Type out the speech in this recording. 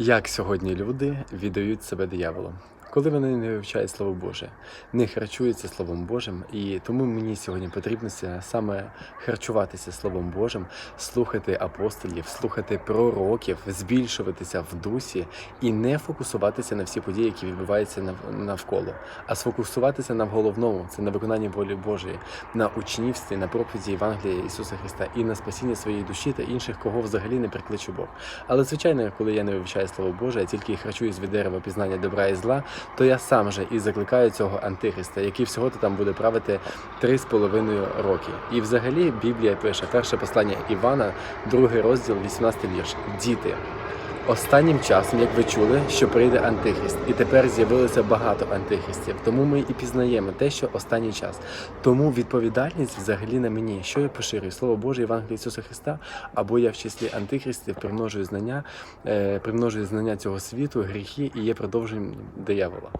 Як сьогодні люди віддають себе дияволу? Коли вони не вивчають Слово Боже, не харчуються Словом Божим, і тому мені сьогодні потрібно саме харчуватися Словом Божим, слухати апостолів, слухати пророків, збільшуватися в дусі і не фокусуватися на всі події, які відбуваються навколо, а сфокусуватися на головному це на виконанні волі Божої, на учнівстві, на проповіді Євангелія Ісуса Христа і на спасіння своєї душі та інших, кого взагалі не прикличе Бог. Але звичайно, коли я не вивчаю слово Боже, а тільки харчуюсь від дерева пізнання добра і зла, то я сам же і закликаю цього антихриста, який всього то там буде правити три з половиною роки. І взагалі Біблія пише перше послання Івана, другий розділ, 18 вірш. Діти. Останнім часом, як ви чули, що прийде антихрист, і тепер з'явилося багато антихристів. Тому ми і пізнаємо те, що останній час. Тому відповідальність взагалі на мені, що я поширюю слово Боже Євангелія Ісуса Христа, або я в числі антихристів примножую знання, е, примножую знання цього світу, гріхи і є продовженням диявола.